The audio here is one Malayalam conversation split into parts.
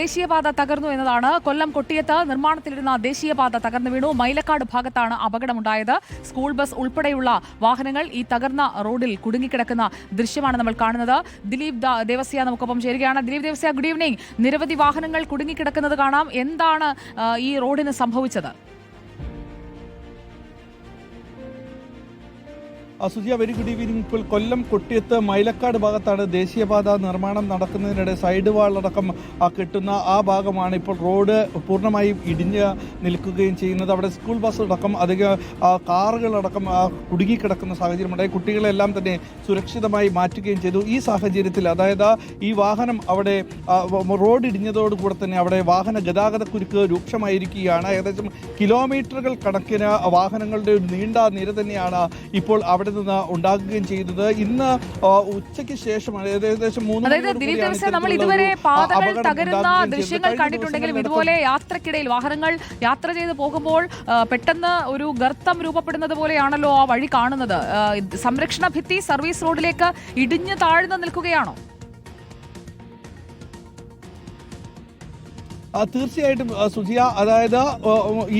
ദേശീയപാത തകർന്നു എന്നതാണ്. കൊല്ലം കൊട്ടിയത്ത് നിർമ്മാണത്തിലിരുന്ന ദേശീയപാത തകർന്നു വീണു. മൈലക്കാട് ഭാഗത്താണ് അപകടമുണ്ടായത്. സ്കൂൾ ബസ് ഉൾപ്പെടെയുള്ള വാഹനങ്ങൾ ഈ തകർന്ന റോഡിൽ കുടുങ്ങിക്കിടക്കുന്ന ദൃശ്യമാണ് നമ്മൾ കാണുന്നത്. ദിലീപ് ദേവസ്യ നമുക്കൊപ്പം ചേരുകയാണ്. Dileep Devasya good evening. നിരവധി വാഹനങ്ങൾ കുടുങ്ങിക്കിടക്കുന്നത് കാണാം. എന്താണ് ഈ റോഡിന് സംഭവിച്ചത്? സുജിയ വെരി ഗുഡ് ഈവനിങ് ഇപ്പോൾ കൊല്ലം കൊട്ടിയത്ത് മൈലക്കാട് ഭാഗത്താണ് ദേശീയപാത നിർമ്മാണം നടക്കുന്നതിനിടെ സൈഡ് വാൾ അടക്കം കിട്ടുന്ന ആ ഭാഗമാണ് ഇപ്പോൾ റോഡ് പൂർണമായും ഇടിഞ്ഞ് നിൽക്കുകയും ചെയ്യുന്നത്. അവിടെ സ്കൂൾ ബസ് അടക്കം അധികം കാറുകളടക്കം കുടുങ്ങിക്കിടക്കുന്ന സാഹചര്യമുണ്ടായി കുട്ടികളെല്ലാം തന്നെ സുരക്ഷിതമായി മാറ്റുകയും ചെയ്തു. ഈ സാഹചര്യത്തിൽ അതായത് ഈ വാഹനം അവിടെ റോഡ് ഇടിഞ്ഞതോടുകൂടെ തന്നെ അവിടെ വാഹന ഗതാഗത കുരുക്ക് രൂക്ഷമായിരിക്കുകയാണ്. ഏകദേശം കിലോമീറ്ററുകൾ കണക്കിന് വാഹനങ്ങളുടെ ഒരു നീണ്ട നിര തന്നെയാണ് ഇപ്പോൾ അവിടെ നിന്ന് ഉണ്ടാകുകയും ചെയ്തത്. ഇന്ന് ഉച്ചയ്ക്ക് ശേഷമാണ് ഏകദേശം മൂന്ന് അതായത് ദിലീപ് നമ്മൾ ഇതുവരെ പാതകൾ തകരുന്ന ദൃശ്യങ്ങൾ കണ്ടിട്ടുണ്ടെങ്കിലും ഇതുപോലെ യാത്രക്കിടയിൽ വാഹനങ്ങൾ യാത്ര ചെയ്ത് പോകുമ്പോൾ പെട്ടെന്ന് ഒരു ഗർത്തം രൂപപ്പെടുന്നത് പോലെയാണല്ലോ ആ വഴി കാണുന്നത്. സംരക്ഷണ ഭിത്തി സർവീസ് റോഡിലേക്ക് ഇടിഞ്ഞു താഴ്ന്നു നിൽക്കുകയാണോ? തീർച്ചയായിട്ടും സുധിയ സുജിയ അതായത്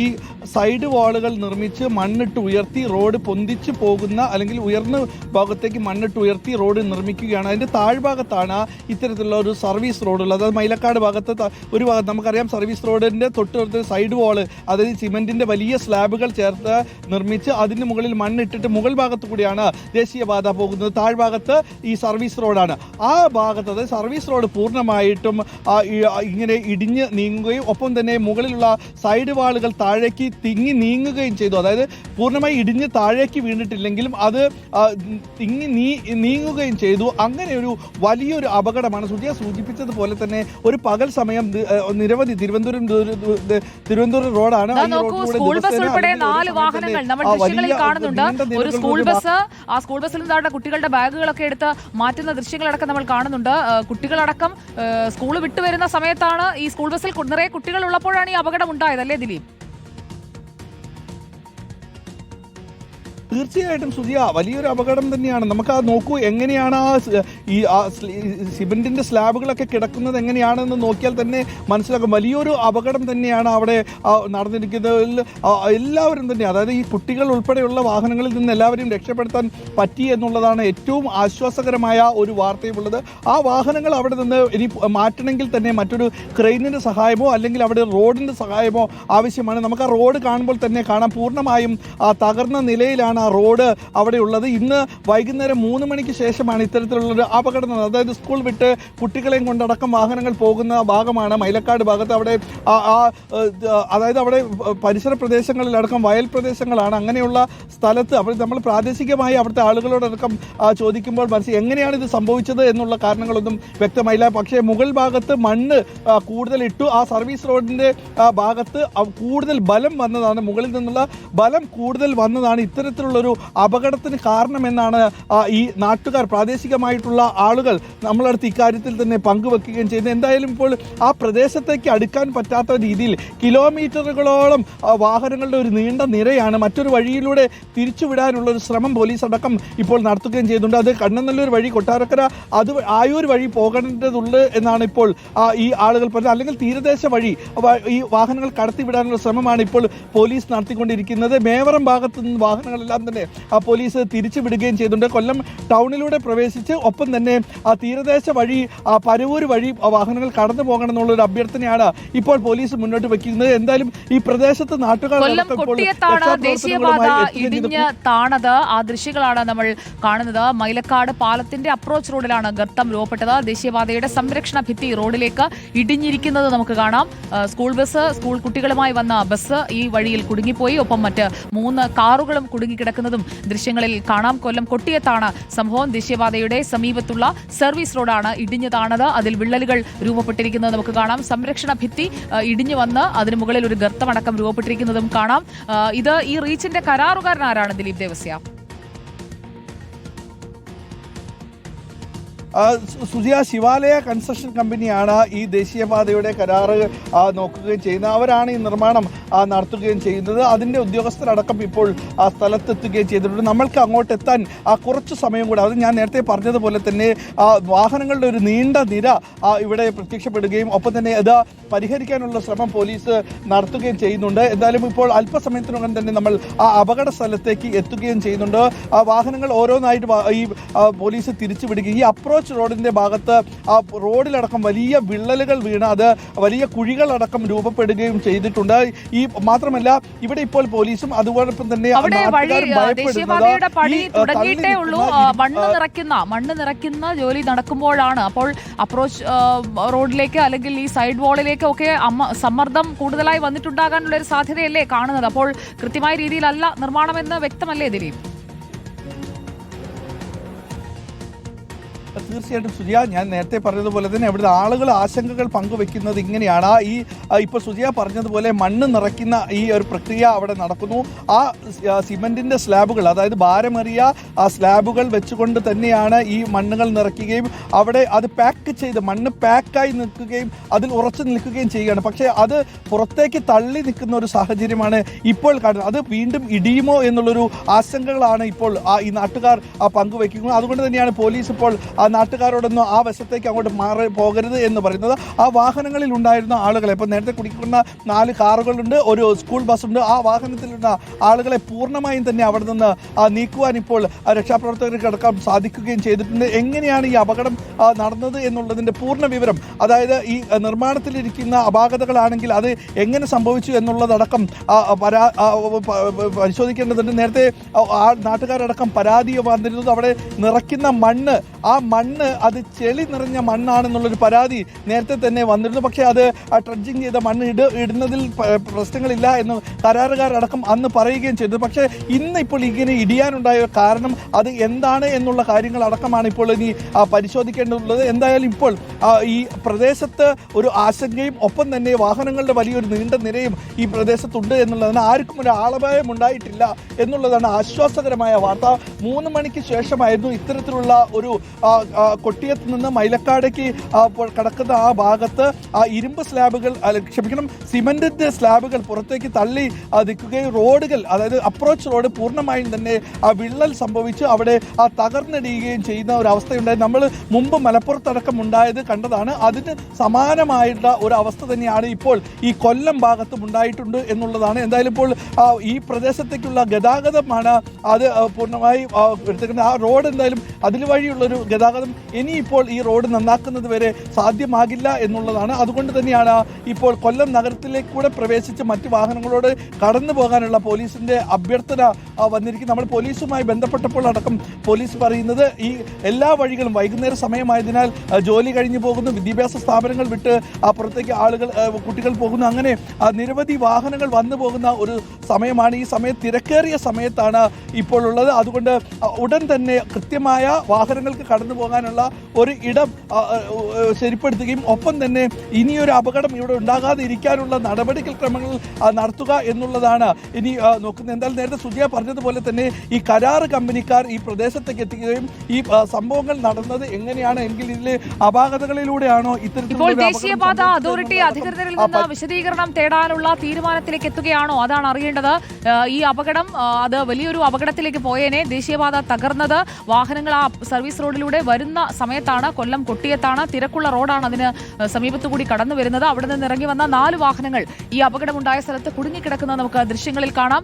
ഈ സൈഡ് വാളുകൾ നിർമ്മിച്ച് മണ്ണിട്ട് ഉയർത്തി റോഡ് പൊന്തിച്ച് പോകുന്ന അല്ലെങ്കിൽ ഉയർന്ന ഭാഗത്തേക്ക് മണ്ണിട്ട് ഉയർത്തി റോഡ് നിർമ്മിക്കുകയാണ്. അതിന്റെ താഴ്ഭാഗത്താണ് ഇത്തരത്തിലുള്ള ഒരു സർവീസ് റോഡുള്ളത്. അതായത് മൈലക്കാട് ഭാഗത്ത് ഒരു ഭാഗത്ത് നമുക്കറിയാം സർവീസ് റോഡിന്റെ തൊട്ടടുത്ത് സൈഡ് വാൾ അതായത് സിമെന്റിന്റെ വലിയ സ്ലാബുകൾ ചേർത്ത് നിർമ്മിച്ച് അതിന് മുകളിൽ മണ്ണിട്ടിട്ട് മുകൾ ഭാഗത്ത് കൂടിയാണ് ദേശീയപാത പോകുന്നത്. താഴ്ഭാഗത്ത് ഈ സർവീസ് റോഡാണ്. ആ ഭാഗത്ത് അതായത് സർവീസ് റോഡ് പൂർണമായിട്ടും ഇങ്ങനെ ഇടിഞ്ഞ് നീങ്ങുകയും ഒപ്പം തന്നെ മുകളിലുള്ള സൈഡ് വാളുകൾ താഴേക്ക് തിങ്ങി നീങ്ങുകയും ചെയ്തു. അതായത് പൂർണമായി ഇടിഞ്ഞ് താഴേക്ക് വീണിട്ടില്ലെങ്കിലും അത് തിങ്ങി നീ നീങ്ങുകയും ചെയ്തു. അങ്ങനെ ഒരു വലിയൊരു അപകടമാണ് സുജിയ സൂചിപ്പിച്ചതുപോലെ തന്നെ ഒരു പകൽ സമയം നിരവധി തിരുവനന്തപുരം തിരുവനന്തപുരം റോഡാണ്. സ്കൂൾ ബസ് ഉൾപ്പെടെ നാല് വാഹനങ്ങൾ നമ്മൾ ദൃശ്യങ്ങളിൽ കാണുന്നുണ്ട്. ഒരു സ്കൂൾ ബസ് ആ സ്കൂൾ ബസ്സിൽ നിന്നാണ് കുട്ടികളുടെ ബാഗുകളൊക്കെ എടുത്ത് മാറ്റുന്ന ദൃശ്യങ്ങളടക്കം നമ്മൾ കാണുന്നുണ്ട്. കുട്ടികളടക്കം സ്കൂൾ വിട്ടു വരുന്ന സമയത്താണ് ഈ സ്കൂൾ ബസ്സിൽ നിറയെ കുട്ടികൾ ഉള്ളപ്പോഴാണ് ഈ അപകടം ഉണ്ടായത് അല്ലേ ദിലീപ്? തീർച്ചയായിട്ടും സുജിയ വലിയൊരു അപകടം തന്നെയാണ്. നമുക്ക് ആ നോക്കൂ എങ്ങനെയാണ് ആ ഈ ആ സിമെന്റിന്റെ സ്ലാബുകളൊക്കെ കിടക്കുന്നത് എങ്ങനെയാണെന്ന് നോക്കിയാൽ തന്നെ മനസ്സിലാക്കും വലിയൊരു അപകടം തന്നെയാണ് അവിടെ നടന്നിരിക്കുന്നതിൽ എല്ലാവരും തന്നെ. അതായത് ഈ കുട്ടികൾ ഉൾപ്പെടെയുള്ള വാഹനങ്ങളിൽ നിന്ന് എല്ലാവരെയും രക്ഷപ്പെടുത്താൻ പറ്റി എന്നുള്ളതാണ് ഏറ്റവും ആശ്വാസകരമായ ഒരു വാർത്തയുമുള്ളത്. ആ വാഹനങ്ങൾ അവിടെ നിന്ന് ഇനി മാറ്റണമെങ്കിൽ തന്നെ മറ്റൊരു ക്രെയിനിന്റെ സഹായമോ അല്ലെങ്കിൽ അവിടെ റോഡിന്റെ സഹായമോ ആവശ്യമാണ്. നമുക്ക് ആ റോഡ് കാണുമ്പോൾ തന്നെ കാണാം. പൂർണമായും ആ തകർന്ന നിലയിലാണ് ആ റോഡ് അവിടെ ഉള്ളത് ഇന്ന് വൈകുന്നേരം മൂന്ന് മണിക്ക് ശേഷമാണ് ഇത്തരത്തിലുള്ള ഒരു അപകടം അതായത് സ്കൂൾ വിട്ട് കുട്ടികളെയും കൊണ്ടടക്കം വാഹനങ്ങൾ പോകുന്ന ഭാഗമാണ്. മൈലക്കാട് ഭാഗത്ത് അവിടെ അതായത് അവിടെ പരിസര പ്രദേശങ്ങളിലടക്കം വയൽ പ്രദേശങ്ങളാണ്. അങ്ങനെയുള്ള സ്ഥലത്ത് അവർ നമ്മൾ പ്രാദേശികമായി അവിടുത്തെ ആളുകളോടടക്കം ചോദിക്കുമ്പോൾ മനസ്സിൽ എങ്ങനെയാണ് ഇത് സംഭവിച്ചത് എന്നുള്ള കാരണങ്ങളൊന്നും വ്യക്തമായില്ല. പക്ഷേ മുകൾ ഭാഗത്ത് മണ്ണ് കൂടുതൽ ഇട്ടു. ആ സർവീസ് റോഡിന്റെ ഭാഗത്ത് കൂടുതൽ ബലം വന്നതാണ്. മുകളിൽ നിന്നുള്ള ബലം കൂടുതൽ വന്നതാണ്. ഇത്തരത്തിലുള്ളൊരു അപകടത്തിന് കാരണമെന്നാണ് ഈ നാട്ടുകാർ പ്രാദേശികമായിട്ടുള്ള ആളുകൾ നമ്മളടുത്ത് ഇക്കാര്യത്തിൽ തന്നെ പങ്കുവെക്കുകയും ചെയ്യുന്നത്. എന്തായാലും ഇപ്പോൾ ആ പ്രദേശത്തേക്ക് അടുക്കാൻ പറ്റാത്ത രീതിയിൽ കിലോമീറ്ററുകളോളം വാഹനങ്ങളുടെ ഒരു നീണ്ട നിരയാണ് മറ്റൊരു വഴിയിലൂടെ തിരിച്ചുവിടാനുള്ള ഒരു ശ്രമം പോലീസ് അടക്കം ഇപ്പോൾ നടത്തുകയും ചെയ്യുന്നുണ്ട്. അത് കണ്ണനല്ലൂർ വഴി കൊട്ടാരക്കര അത് ആയൂർ വഴി പോകേണ്ടതുണ്ട് എന്നാണ് ഇപ്പോൾ ഈ ആളുകൾ പറഞ്ഞത്. അല്ലെങ്കിൽ തീരദേശ വഴി ഈ വാഹനങ്ങൾ കടത്തിവിടാനുള്ള ശ്രമമാണ് ഇപ്പോൾ പോലീസ് നടത്തിക്കൊണ്ടിരിക്കുന്നത്. മേവറം ഭാഗത്തു നിന്ന് വാഹനങ്ങളെല്ലാം തന്നെ ആ പോലീസ് തിരിച്ചു വിടുകയും ചെയ്തിട്ടുണ്ട്. കൊല്ലം ടൗണിലൂടെ പ്രവേശിച്ച് ഒപ്പം തന്നെ ആ തീരദേശ വഴി ആ പരവൂർ വഴി വാഹനങ്ങൾ കടന്നു പോകണം എന്നുള്ളൊരു അഭ്യർത്ഥനയാണ് ഇപ്പോൾ പോലീസ് മുന്നോട്ട് വെക്കുന്നത്. എന്തായാലും ഈ പ്രദേശത്ത് നാട്ടുകാർ ദേശീയപാത ഇടിഞ്ഞ് താണത്. ആ ദൃശ്യങ്ങളാണ് നമ്മൾ കാണുന്നത്. മൈലക്കാട് പാലത്തിന്റെ അപ്രോച്ച് റോഡിലാണ് ഗർത്തം രൂപപ്പെട്ടത്. ദേശീയപാതയുടെ സംരക്ഷണ ഭിത്തി റോഡിലേക്ക് ഇടിഞ്ഞിരിക്കുന്നത് നമുക്ക് കാണാം. സ്കൂൾ ബസ് സ്കൂൾ കുട്ടികളുമായി വന്ന ബസ് ഈ വഴിയിൽ കുടുങ്ങിപ്പോയി. ഒപ്പം മറ്റ് മൂന്ന് കാറുകളും കുടുങ്ങിക്കിടക്കുന്നതും ദൃശ്യങ്ങളിൽ കാണാം. കൊല്ലം കൊട്ടിയത്താണ് സംഭവം. ദേശീയപാതയുടെ സമീപത്തുള്ള സർവീസ് റോഡാണ് ഇടിഞ്ഞു താണത് അതിൽ വിള്ളലുകൾ രൂപപ്പെട്ടിരിക്കുന്നത് നമുക്ക് കാണാം. സംരക്ഷണ ഭിത്തി ഇടിഞ്ഞു വന്ന് അതിന് മുകളിൽ ഒരു ഗർത്തമടക്കം രൂപപ്പെട്ടിരിക്കുന്നതും കാണാം. ഇത് ഈ റീച്ചിന്റെ കരാറുകാരൻ ആരാണ് ദിലീപ് ദേവസ്യ? സുജിയ ശിവാലയ കൺസ്ട്രക്ഷൻ കമ്പനിയാണ് ഈ ദേശീയപാതയുടെ കരാറ് നോക്കുകയും ചെയ്യുന്നത്. അവരാണ് ഈ നിർമ്മാണം നടത്തുകയും ചെയ്യുന്നത്. അതിന്റെ ഉദ്യോഗസ്ഥരടക്കം ഇപ്പോൾ ആ സ്ഥലത്തെത്തുകയും ചെയ്തിട്ടുണ്ട്. നമ്മൾക്ക് അങ്ങോട്ട് എത്താൻ കുറച്ച് സമയം കൂടെ അത് ഞാൻ നേരത്തെ പറഞ്ഞതുപോലെ തന്നെ വാഹനങ്ങളുടെ ഒരു നീണ്ട നിര ഇവിടെ പ്രത്യക്ഷപ്പെടുകയും ഒപ്പം തന്നെ അത് പരിഹരിക്കാനുള്ള ശ്രമം പോലീസ് നടത്തുകയും ചെയ്യുന്നുണ്ട്. എന്തായാലും ഇപ്പോൾ അല്പസമയത്തിനകം തന്നെ നമ്മൾ ആ അപകട സ്ഥലത്തേക്ക് എത്തുകയും ചെയ്യുന്നുണ്ട്. ആ വാഹനങ്ങൾ ഓരോന്നായിട്ട് ഈ പോലീസ് തിരിച്ചുവിടുകയും ഈ അപ്രോച്ച് റോഡിന്റെ ഭാഗത്ത് ആ റോഡിലടക്കം വലിയ വിള്ളലുകൾ വീണ് അത് വലിയ കുഴികളടക്കം രൂപപ്പെടുകയും ചെയ്തിട്ടുണ്ട്. ഈ മാത്രമല്ല ഇവിടെ ഇപ്പോൾ പോലീസും അതുപോലൊപ്പം തന്നെ പണി തുടങ്ങിയിട്ടേ ഉള്ളൂ. മണ്ണ് നിറയ്ക്കുന്ന മണ്ണ് നിറയ്ക്കുന്ന ജോലി നടക്കുമ്പോഴാണ് അപ്പോൾ അപ്രോച്ച് റോഡിലേക്ക് അല്ലെങ്കിൽ ഈ സൈഡ് വാളിലേക്ക് ഒക്കെ സമ്മർദ്ദം കൂടുതലായി വന്നിട്ടുണ്ടാകാനുള്ള ഒരു സാധ്യതയല്ലേ കാണുന്നത്? അപ്പോൾ കൃത്യമായ രീതിയിലല്ല നിർമ്മാണമെന്ന് വ്യക്തമല്ലേ ദിലീപ്? തീർച്ചയായിട്ടും സുജിയ ഞാൻ നേരത്തെ പറഞ്ഞതുപോലെ തന്നെ അവിടുത്തെ ആളുകൾ ആശങ്കകൾ പങ്കുവെക്കുന്നത് ഇങ്ങനെയാണ്. ഈ ഇപ്പോൾ സുജിയ പറഞ്ഞതുപോലെ മണ്ണ് നിറയ്ക്കുന്ന ഈ ഒരു പ്രക്രിയ അവിടെ നടക്കുന്നു. ആ സിമെന്റിന്റെ സ്ലാബുകൾ അതായത് ഭാരമേറിയ ആ സ്ലാബുകൾ വെച്ചുകൊണ്ട് തന്നെയാണ് ഈ മണ്ണുകൾ നിറയ്ക്കുകയും അവിടെ അത് പാക്ക് ചെയ്ത് മണ്ണ് പാക്കായി നിൽക്കുകയും അതിൽ ഉറച്ചു നിൽക്കുകയും ചെയ്യുകയാണ്. പക്ഷേ അത് പുറത്തേക്ക് തള്ളി നിൽക്കുന്ന ഒരു സാഹചര്യമാണ് ഇപ്പോൾ കാണുന്നത്. അത് വീണ്ടും ഇടിയുമോ എന്നുള്ളൊരു ആശങ്കകളാണ് ഇപ്പോൾ ഈ നാട്ടുകാർ ആ പങ്കുവെക്കുന്നത്. അതുകൊണ്ട് തന്നെയാണ് പോലീസ് ഇപ്പോൾ ആ നാട്ടുകാരോടൊന്നും ആ വശത്തേക്ക് അങ്ങോട്ട് മാറി പോകരുത് എന്ന് പറയുന്നത് ആ വാഹനങ്ങളിൽ ഉണ്ടായിരുന്ന ആളുകളെ. ഇപ്പോൾ നേരത്തെ കുടിക്കുന്ന നാല് കാറുകളുണ്ട് ഒരു സ്കൂൾ ബസ്സുണ്ട്. ആ വാഹനത്തിലുള്ള ആളുകളെ പൂർണമായും തന്നെ അവിടെ നിന്ന് നീക്കുവാൻ ഇപ്പോൾ രക്ഷാപ്രവർത്തകർക്ക് അടക്കം സാധിക്കുകയും ചെയ്തിട്ടുണ്ട്. എങ്ങനെയാണ് ഈ അപകടം നടന്നത് എന്നുള്ളതിന്റെ പൂർണ വിവരം അതായത് ഈ നിർമ്മാണത്തിലിരിക്കുന്ന അപാകതകളാണെങ്കിൽ അത് എങ്ങനെ സംഭവിച്ചു എന്നുള്ളതടക്കം പരാ പരിശോധിക്കേണ്ടതുണ്ട്. നേരത്തെ ആ നാട്ടുകാരടക്കം പരാതി വന്നിരുന്നത് അവിടെ നിറയ്ക്കുന്ന മണ്ണ് ആ മണ്ണ് അത് ചെളി നിറഞ്ഞ മണ്ണാണെന്നുള്ളൊരു പരാതി നേരത്തെ തന്നെ വന്നിരുന്നു. പക്ഷേ അത് ട്രഡ്ജിങ് ചെയ്ത മണ്ണ് ഇട ഇടുന്നതിൽ പ്രശ്നങ്ങളില്ല എന്ന് കരാറുകാരടക്കം അന്ന് പറയുകയും ചെയ്തു പക്ഷേ ഇന്ന് ഇപ്പോൾ ഇങ്ങനെ ഇടിയാനുണ്ടായ കാരണം അത് എന്താണ് എന്നുള്ള കാര്യങ്ങൾ അടക്കമാണ് ഇപ്പോൾ ഇനി പരിശോധിക്കേണ്ടതുള്ളത്. എന്തായാലും ഇപ്പോൾ ഈ പ്രദേശത്ത് ഒരു ആശങ്കയും ഒപ്പം തന്നെ വാഹനങ്ങളുടെ വലിയൊരു നീണ്ട നിരയും ഈ പ്രദേശത്തുണ്ട് എന്നുള്ളതാണ് ആർക്കും ഒരു ആളപായം ഉണ്ടായിട്ടില്ല എന്നുള്ളതാണ് ആശ്വാസകരമായ വാർത്ത. മൂന്ന് മണിക്ക് ശേഷമായിരുന്നു ഇത്തരത്തിലുള്ള ഒരു കൊട്ടിയത്ത് നിന്ന് മൈലക്കാടേക്ക് കടക്കുന്ന ആ ഭാഗത്ത് ആ ഇരുമ്പ് സ്ലാബുകൾ ക്ഷമിക്കണം സിമന്റിന്റെ സ്ലാബുകൾ പുറത്തേക്ക് തള്ളി നിൽക്കുകയും റോഡുകൾ അതായത് അപ്രോച്ച് റോഡ് പൂർണമായും തന്നെ ആ വിള്ളൽ സംഭവിച്ച് അവിടെ ആ തകർന്നിടുകയും ചെയ്യുന്ന ഒരു അവസ്ഥയുണ്ടായി. നമ്മൾ മുമ്പ് മലപ്പുറത്തടക്കം ഉണ്ടായത് കണ്ടതാണ്. അതിന് സമാനമായിട്ടുള്ള ഒരു അവസ്ഥ തന്നെയാണ് ഇപ്പോൾ ഈ കൊല്ലം ഭാഗത്തും ഉണ്ടായിട്ടുണ്ട് എന്നുള്ളതാണ്. എന്തായാലും ഇപ്പോൾ ഈ പ്രദേശത്തേക്കുള്ള ഗതാഗതമാണ് അത് പൂർണമായി ആ റോഡ് എന്തായാലും അതിൽ വഴിയുള്ളൊരു ഗതാഗതം ഇനിയിപ്പോൾ ഈ റോഡ് നന്നാക്കുന്നത് വരെ സാധ്യമാകില്ല എന്നുള്ളതാണ്. അതുകൊണ്ട് തന്നെയാണ് ഇപ്പോൾ കൊല്ലം നഗരത്തിലേക്ക് കൂടെ പ്രവേശിച്ച് മറ്റു വാഹനങ്ങളോട് കടന്നു പോകാനുള്ള പോലീസിന്റെ അഭ്യർത്ഥന വന്നിരിക്കുന്നത് വന്നിരിക്കും നമ്മൾ പോലീസുമായി ബന്ധപ്പെട്ടപ്പോൾ അടക്കം പോലീസ് പറയുന്നത് ഈ എല്ലാ വഴികളും വൈകുന്നേര സമയമായതിനാൽ ജോലി കഴിഞ്ഞു പോകുന്നു. വിദ്യാഭ്യാസ സ്ഥാപനങ്ങൾ വിട്ട് അപ്പുറത്തേക്ക് പുറത്തേക്ക് ആളുകൾ കുട്ടികൾ പോകുന്നു. അങ്ങനെ നിരവധി വാഹനങ്ങൾ വന്നു പോകുന്ന ഒരു സമയമാണ്. ഈ സമയം തിരക്കേറിയ സമയത്താണ് ഇപ്പോൾ ഉള്ളത്. അതുകൊണ്ട് ഉടൻ തന്നെ കൃത്യമായ വാഹനങ്ങൾക്ക് കടന്നു പോകാനുള്ള ഒരു ഇടം ശരിപ്പെടുത്തുകയും ഒപ്പം തന്നെ ഇനിയൊരു അപകടം ഇവിടെ ഉണ്ടാകാതെ ഇരിക്കാനുള്ള നടപടികൾ ക്രമങ്ങൾ ആ, നടത്തുക എന്നുള്ളതാണ്. ഇനി നോക്കുന്നത് എന്തായാലും നേരത്തെ സുജിയ പറഞ്ഞതുപോലെ തന്നെ ഈ കരാറ് കമ്പനിക്കാർ ഈ പ്രദേശത്തേക്ക് എത്തിക്കുകയും ഈ സംഭവങ്ങൾ നടന്നത് എങ്ങനെയാണ് എങ്കിൽ ഇതിലെ അപാകതകളിലൂടെയാണോ ഇത്തരത്തിലുള്ള ദേശീയപാത അതോറിറ്റി അധികൃതരിൽ നിന്ന് വിശദീകരണം തേടാനുള്ള തീരുമാനത്തിലേക്ക് എത്തുകയാണോ? അതാണ് അറിയേണ്ടത്. ഈ അപകടം അത് വലിയൊരു അപകടത്തിലേക്ക് പോയേനെ. ദേശീയപാത തകർന്നത്. വാഹനങ്ങൾ ആ സർവീസ് റോഡിലൂടെ വരുന്ന സമയത്താണ് കൊല്ലം കൊട്ടിയത്താണ്. തിരക്കുള്ള റോഡാണ് അതിന് സമീപത്തുകൂടി കടന്നു വരുന്നത് അവിടെ നിന്ന് ഇറങ്ങി വന്ന നാല് വാഹനങ്ങൾ ഈ അപകടമുണ്ടായ സ്ഥലത്ത് കുടുങ്ങിക്കിടക്കുന്നത് നമുക്ക് ദൃശ്യങ്ങളിൽ കാണാം.